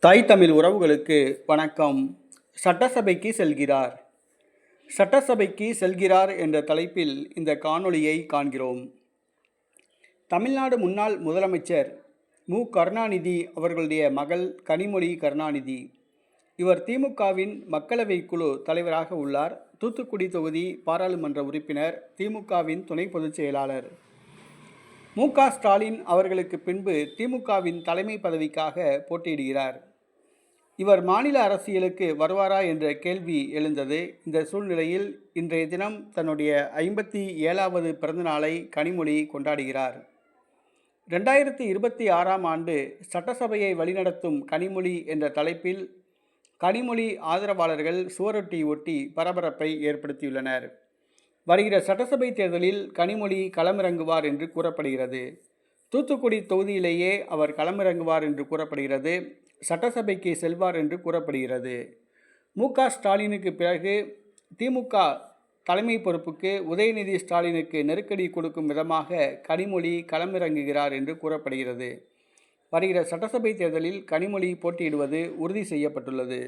தாய் தமிழ் உறவுகளுக்கு வணக்கம். சட்டசபைக்கு செல்கிறார். சட்டசபைக்கு செல்கிறார் என்ற தலைப்பில் இந்த காணொளியை காண்கிறோம். தமிழ்நாடு முன்னாள் முதலமைச்சர் மு. கருணாநிதி அவர்களுடைய மகள் கனிமொழி கருணாநிதி. இவர் திமுகவின் மக்களவை குழு தலைவராக உள்ளார். தூத்துக்குடி தொகுதி பாராளுமன்ற உறுப்பினர் திமுகவின் துணை பொதுச் செயலாளர். மு. க. ஸ்டாலின் அவர்களுக்கு பின்பு திமுகவின் தலைமை பதவிக்காக போட்டியிடுகிறார். இவர் மாநில அரசியலுக்கு வருவாரா என்ற கேள்வி எழுந்தது. இந்த சூழ்நிலையில் இன்றைய தினம் தன்னுடைய ஐம்பத்தி ஏழாவது பிறந்தநாளை கனிமொழி கொண்டாடுகிறார். ரெண்டாயிரத்தி இருபத்தி ஆறாம் ஆண்டு சட்டசபையை வழிநடத்தும் கனிமொழி என்ற தலைப்பில் கனிமொழி ஆதரவாளர்கள் சுவரொட்டி ஒட்டி பரபரப்பை ஏற்படுத்தியுள்ளனர். வருகிற சட்டசபை தேர்தலில் கனிமொழி களமிறங்குவார் என்று கூறப்படுகிறது. தூத்துக்குடி தொகுதியிலேயே அவர் களமிறங்குவார் என்று கூறப்படுகிறது. சட்டசபைக்கு செல்வார் என்று கூறப்படுகிறது. மு. க. ஸ்டாலினுக்கு பிறகு திமுக தலைமை பொறுப்புக்கு உதயநிதி ஸ்டாலினுக்கு நெருக்கடி கொடுக்கும் விதமாக கனிமொழி களமிறங்குகிறார் என்று கூறப்படுகிறது. வருகிற சட்டசபை தேர்தலில் கனிமொழி போட்டியிடுவது உறுதி செய்யப்பட்டுள்ளது.